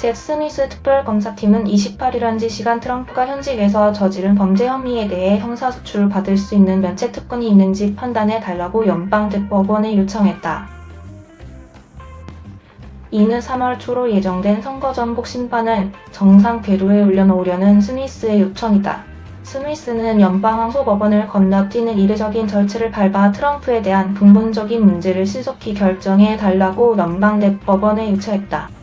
잭 스미스 특별검사팀은 28일 현지 시간 트럼프가 현직에서 저지른 범죄 혐의에 대해 형사 소출을 받을 수 있는 면책 특권이 있는지 판단해 달라고 연방대법원에 요청했다. 이는 3월 초로 예정된 선거 전복 심판을 정상 궤도에 올려놓으려는 스미스의 요청이다. 스미스는 연방항소법원을 건너뛰는 이례적인 절차를 밟아 트럼프에 대한 근본적인 문제를 신속히 결정해 달라고 연방대법원에 요청했다.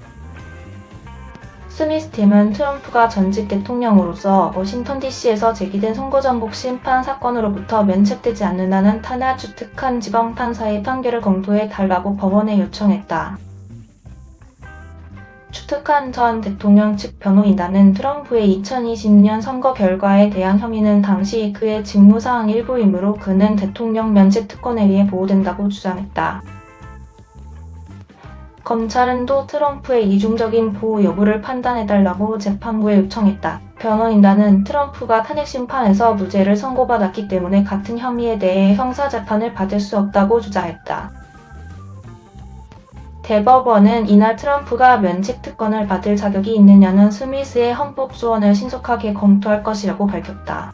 스미스 팀은 트럼프가 전직 대통령으로서 워싱턴 DC에서 제기된 선거 전복 심판 사건으로부터 면책되지 않는다는 타나 주특한 지방 판사의 판결을 검토해 달라고 법원에 요청했다. 추특한 전 대통령 측 변호인단은 트럼프의 2020년 선거 결과에 대한 혐의는 당시 그의 직무사항 일부이므로 그는 대통령 면책 특권에 의해 보호된다고 주장했다. 검찰은 또 트럼프의 이중적인 보호 여부를 판단해달라고 재판부에 요청했다. 변호인단은 트럼프가 탄핵 심판에서 무죄를 선고받았기 때문에 같은 혐의에 대해 형사 재판을 받을 수 없다고 주장했다. 대법원은 이날 트럼프가 면책 특권을 받을 자격이 있느냐는 스미스의 헌법 소원을 신속하게 검토할 것이라고 밝혔다.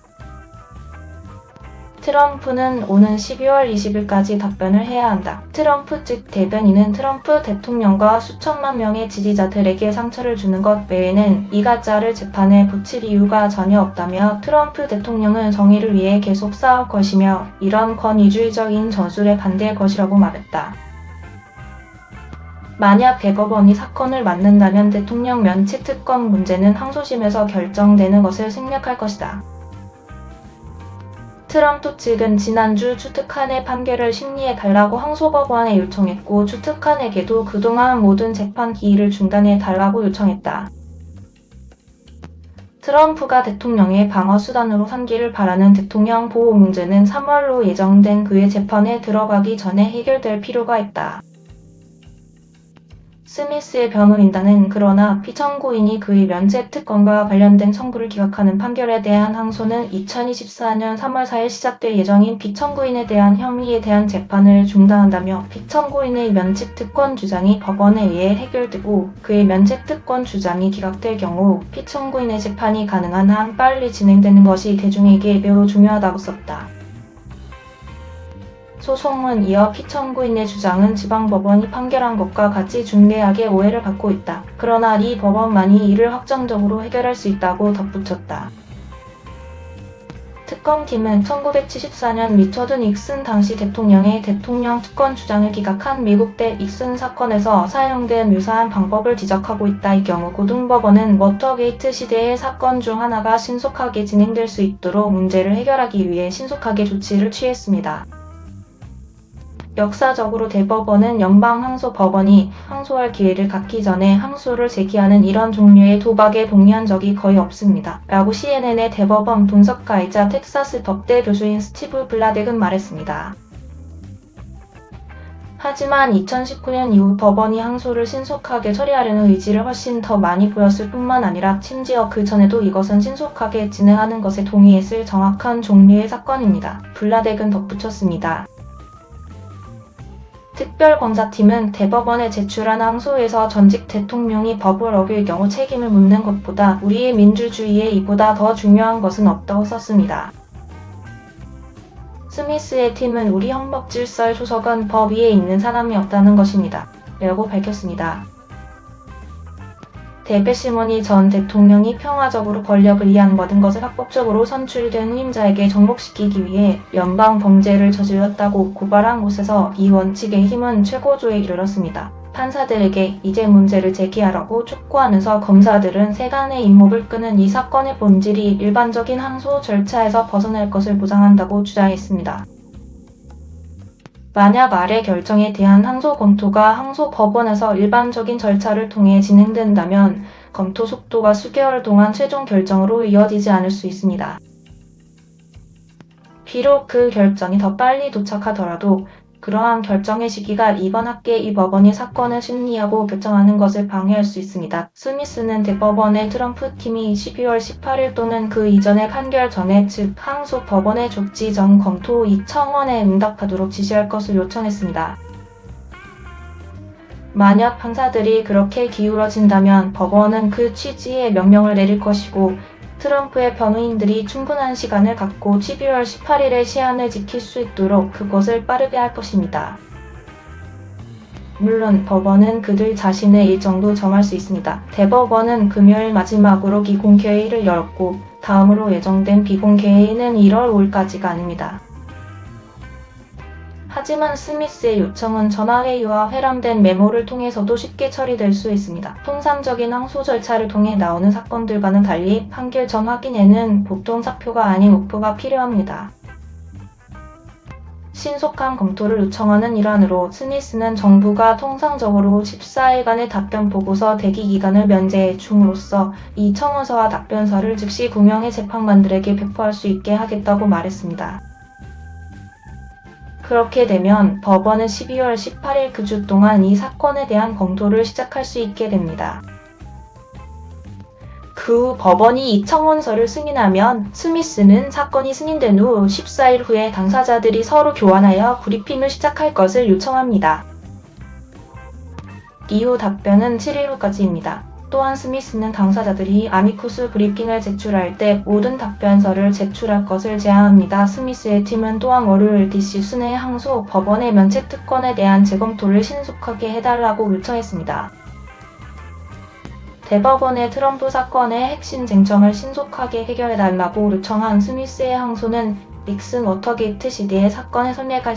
트럼프는 오는 12월 20일까지 답변을 해야 한다. 트럼프 측 대변인은 트럼프 대통령과 수천만 명의 지지자들에게 상처를 주는 것 외에는 이 가짜를 재판에 붙일 이유가 전혀 없다며 트럼프 대통령은 정의를 위해 계속 싸울 것이며 이런 권위주의적인 전술에 반대할 것이라고 말했다. 만약 대법원이 사건을 맡는다면 대통령 면책 특권 문제는 항소심에서 결정되는 것을 생략할 것이다. 트럼프 측은 지난주 추특한의 판결을 심리해 달라고 항소법원에 요청했고 추특한에게도 그동안 모든 재판 기일을 중단해 달라고 요청했다. 트럼프가 대통령의 방어 수단으로 삼기를 바라는 대통령 보호 문제는 3월로 예정된 그의 재판에 들어가기 전에 해결될 필요가 있다. 스미스의 변호인단은 그러나 피청구인이 그의 면책 특권과 관련된 청구를 기각하는 판결에 대한 항소는 2024년 3월 4일 시작될 예정인 피청구인에 대한 혐의에 대한 재판을 중단한다며 피청구인의 면책 특권 주장이 법원에 의해 해결되고 그의 면책 특권 주장이 기각될 경우 피청구인의 재판이 가능한 한 빨리 진행되는 것이 대중에게 매우 중요하다고 썼다. 소송은 이어 피청구인의 주장은 지방법원이 판결한 것과 같이 중대하게 오해를 받고 있다. 그러나 이 법원만이 이를 확정적으로 해결할 수 있다고 덧붙였다. 특검팀은 1974년 리처드 닉슨 당시 대통령의 대통령 특권 주장을 기각한 미국 대 닉슨 사건에서 사용된 유사한 방법을 지적하고 있다. 이 경우 고등법원은 워터게이트 시대의 사건 중 하나가 신속하게 진행될 수 있도록 문제를 해결하기 위해 신속하게 조치를 취했습니다. 역사적으로 대법원은 연방 항소 법원이 항소할 기회를 갖기 전에 항소를 제기하는 이런 종류의 도박에 동의한 적이 거의 없습니다. 라고 CNN의 대법원 분석가이자 텍사스 법대 교수인 스티브 블라덱은 말했습니다. 하지만 2019년 이후 법원이 항소를 신속하게 처리하려는 의지를 훨씬 더 많이 보였을 뿐만 아니라 심지어 그 전에도 이것은 신속하게 진행하는 것에 동의했을 정확한 종류의 사건입니다. 블라덱은 덧붙였습니다. 특별검사팀은 대법원에 제출한 항소에서 전직 대통령이 법을 어길 경우 책임을 묻는 것보다 우리의 민주주의에 이보다 더 중요한 것은 없다고 썼습니다. 스미스의 팀은 우리 헌법 질서의 소석은 법 위에 있는 사람이 없다는 것입니다. 라고 밝혔습니다. 대배시머니 전 대통령이 평화적으로 권력을 이양받은 것을 합법적으로 선출된 후임자에게 정복시키기 위해 연방 범죄를 저질렀다고 고발한 곳에서 이 원칙의 힘은 최고조에 이르렀습니다. 판사들에게 이제 문제를 제기하라고 촉구하면서 검사들은 세간의 임목을 끄는 이 사건의 본질이 일반적인 항소 절차에서 벗어날 것을 보장한다고 주장했습니다. 만약 아래 결정에 대한 항소 검토가 항소 법원에서 일반적인 절차를 통해 진행된다면 검토 속도가 수개월 동안 최종 결정으로 이어지지 않을 수 있습니다. 비록 그 결정이 더 빨리 도착하더라도 그러한 결정의 시기가 이번 학기에 이 법원이 사건을 심리하고 결정하는 것을 방해할 수 있습니다. 스미스는 대법원의 트럼프 팀이 12월 18일 또는 그 이전의 판결 전에 즉 항소 법원의 족지 전 검토 이 청원에 응답하도록 지시할 것을 요청했습니다. 만약 판사들이 그렇게 기울어진다면 법원은 그 취지의 명령을 내릴 것이고 트럼프의 변호인들이 충분한 시간을 갖고 12월 18일의 시한을 지킬 수 있도록 그것을 빠르게 할 것입니다. 물론 법원은 그들 자신의 일정도 정할 수 있습니다. 대법원은 금요일 마지막으로 기공개회의를 열었고 다음으로 예정된 비공개회의는 1월 5일까지가 아닙니다. 하지만 스미스의 요청은 전화회의와 회람된 메모를 통해서도 쉽게 처리될 수 있습니다. 통상적인 항소 절차를 통해 나오는 사건들과는 달리 판결 전 확인에는 보통 사표가 아닌 오표가 필요합니다. 신속한 검토를 요청하는 일환으로 스미스는 정부가 통상적으로 14일간의 답변 보고서 대기 기간을 면제해 줌으로써 이 청원서와 답변서를 즉시 구명의 재판관들에게 배포할 수 있게 하겠다고 말했습니다. 그렇게 되면 법원은 12월 18일 그 주 동안 이 사건에 대한 검토를 시작할 수 있게 됩니다. 그 후 법원이 이 청원서를 승인하면 스미스는 사건이 승인된 후 14일 후에 당사자들이 서로 교환하여 브리핑을 시작할 것을 요청합니다. 이후 답변은 7일 후까지입니다. 또한 스미스는 당사자들이 아미쿠스 브리핑을 제출할 때 모든 답변서를 제출할 것을 제안합니다. 스미스의 팀은 또한 월요일 DC 순회 항소 법원의 면책 특권에 대한 재검토를 신속하게 해달라고 요청했습니다. 대법원의 트럼프 사건의 핵심 쟁점을 신속하게 해결해달라고 요청한 스미스의 항소는 닉슨 워터게이트 시대의 사건에 선례가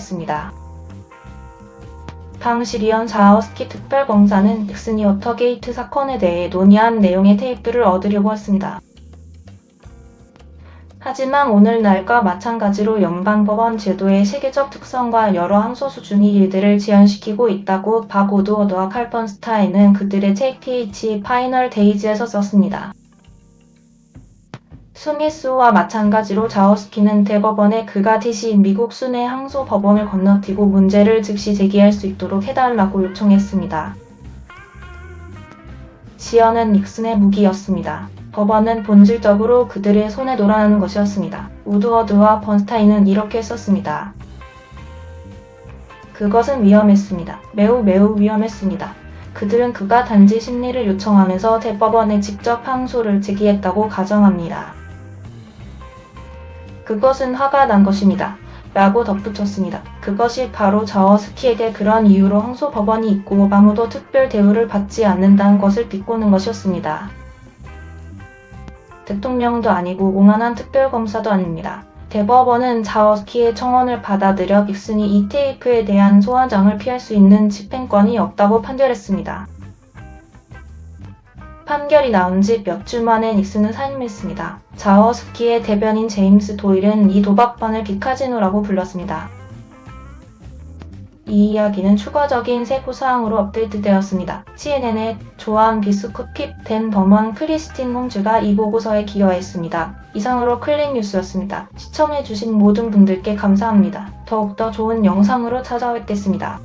당시 리언 자어스키 특별검사는 닉슨이 워터게이트 사건에 대해 논의한 내용의 테이프를 얻으려고 했습니다. 하지만 오늘날과 마찬가지로 연방법원 제도의 세계적 특성과 여러 항소 수준이 일들을 지연시키고 있다고 박 오드워드와 칼펀스타인은 그들의 책 PH 파이널 데이즈에서 썼습니다. 스미스와 마찬가지로 자워스키는 대법원에 그가 대신 미국 순회 항소 법원을 건너뛰고 문제를 즉시 제기할 수 있도록 해달라고 요청했습니다. 지연은 닉슨의 무기였습니다. 법원은 본질적으로 그들의 손에 놀아나는 것이었습니다. 우드워드와 번스타인은 이렇게 썼습니다. 그것은 위험했습니다. 매우 매우 위험했습니다. 그들은 그가 단지 심리를 요청하면서 대법원에 직접 항소를 제기했다고 가정합니다. 그것은 화가 난 것입니다. 라고 덧붙였습니다. 그것이 바로 자워스키에게 그런 이유로 항소 법원이 있고 아무도 특별 대우를 받지 않는다는 것을 비꼬는 것이었습니다. 대통령도 아니고 오만한 특별검사도 아닙니다. 대법원은 자워스키의 청원을 받아들여 닉슨이 이 테이프에 대한 소환장을 피할 수 있는 집행권이 없다고 판결했습니다. 판결이 나온 지 몇 주 만에 닉슨은 사임했습니다. 자워스키의 대변인 제임스 도일은 이 도박판을 비카지노라고 불렀습니다. 이 이야기는 추가적인 세부 사항으로 업데이트되었습니다. CNN의 조안 비스쿠 핍 댄 버먼 크리스틴 홈즈가 이 보고서에 기여했습니다. 이상으로 클릭 뉴스였습니다. 시청해주신 모든 분들께 감사합니다. 더욱더 좋은 영상으로 찾아뵙겠습니다.